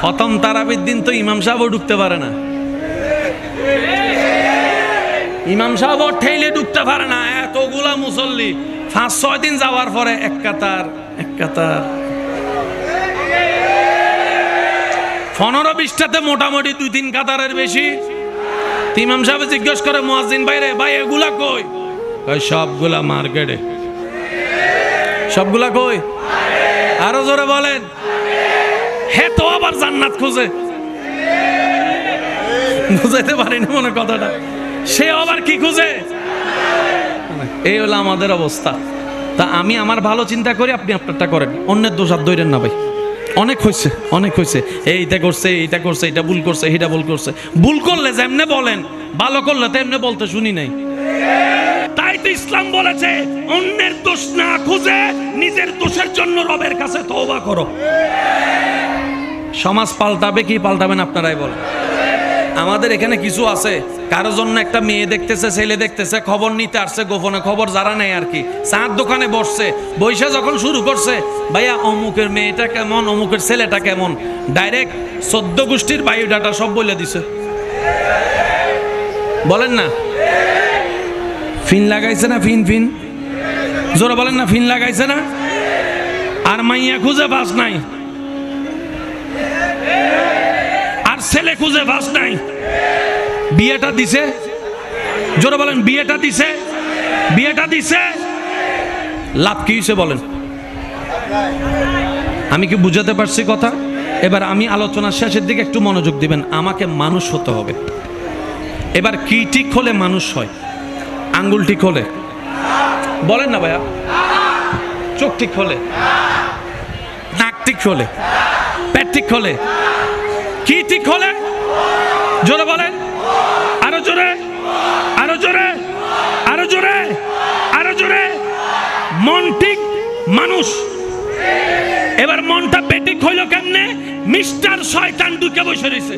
প্রথম তারাবির দিন তো ইমাম সাহেবও ঢুকতে পারে না। ইমাম সাহেব ঠেলে ঢুকতে পারে না, এতগুলা মুসল্লি। পাঁচ, ছয় দিন যাওয়ার পরে এক কাতার এক কাতার। পনেরো বিশটাতে মোটামুটি দুই, তিন কাতারের বেশি। ইমাম সাহেব জিজ্ঞেস করে, মুয়াজ্জিন বাইরে ভাই, এগুলা কই? সবগুলা মার্কেটে। সবগুলা কই? আরও জোরে বলেন। হে তো আবার জান্নাত খুঁজে। বুঝাইতে পারিনি মনে কথাটা। সে আবার কি খুঁজে? এই হলো আমাদের অবস্থা। তা আমি আমার ভালো চিন্তা করি, আপনি আপনারটা করেন। অন্যের দোষ আর দৈরেন না ভাই। অনেক হয়েছে অনেক হয়েছে এইটা করছে এইটা করছে এটা ভুল করছে, এইটা ভুল করছে। ভুল করলে যেমনে বলেন, ভালো করলে তেমনে বলতে শুনি নাই। তাই তো ইসলাম বলেছে, অন্যের দোষ না খুঁজে, নিজের দোষের জন্য রবের কাছে তওবা করো। সমাজ পাল্টাবে কি পাল্টাবেন আপনারাই বলেন। আমাদের এখানে কিছু আছে। কারও জন্য একটা মেয়ে দেখতেছে, ছেলে দেখতেছে, খবর নিতে আসছে গোপনে, খবর যারা নেই আর কি। চার দোকানে বসছে বৈশা যখন শুরু করছে, ভাইয়া, অমুকের মেয়েটা কেমন, অমুকের ছেলেটা কেমন? ডাইরেক্ট চোদ্দ গোষ্ঠীর বায়োডাটা সব বলে দিছে। বলেন না। ফিন লাগাইছে না ফিন ফিন? জোরে বলেন না, ফিন লাগাইছে না? আর মাইয়া খুঁজে বাস নাই। ছেলে খুঁজে বাস নাই। বিয়েটা দিছে? জোরে বলেন, বিয়েটা দিছে? বিয়েটা দিছে? লাভ কি হয়েছে বলেন। আমি কি বুঝাতে পারছি কথা? এবার আমি আলোচনার শেষের দিকে একটু মনোযোগ দিবেন। আমাকে মানুষ হতে হবে। এবার কি ঠিক হলে মানুষ হয়? আঙ্গুল ঠিক হলে? বলেন না ভাইয়া। চোখ ঠিক হলে? নাক ঠিক হলে? পেট ঠিক হলে? কি ঠিক হলে? জোরে বলেন। আরও জোরে। আরও জোরে। আরও জোরে। আরও জোরে। মন ঠিক মানুষ। এবার মনটা বেটিক হইল কেমনে? মিস্টার শয়তান ঢুকে বসে রয়েছে।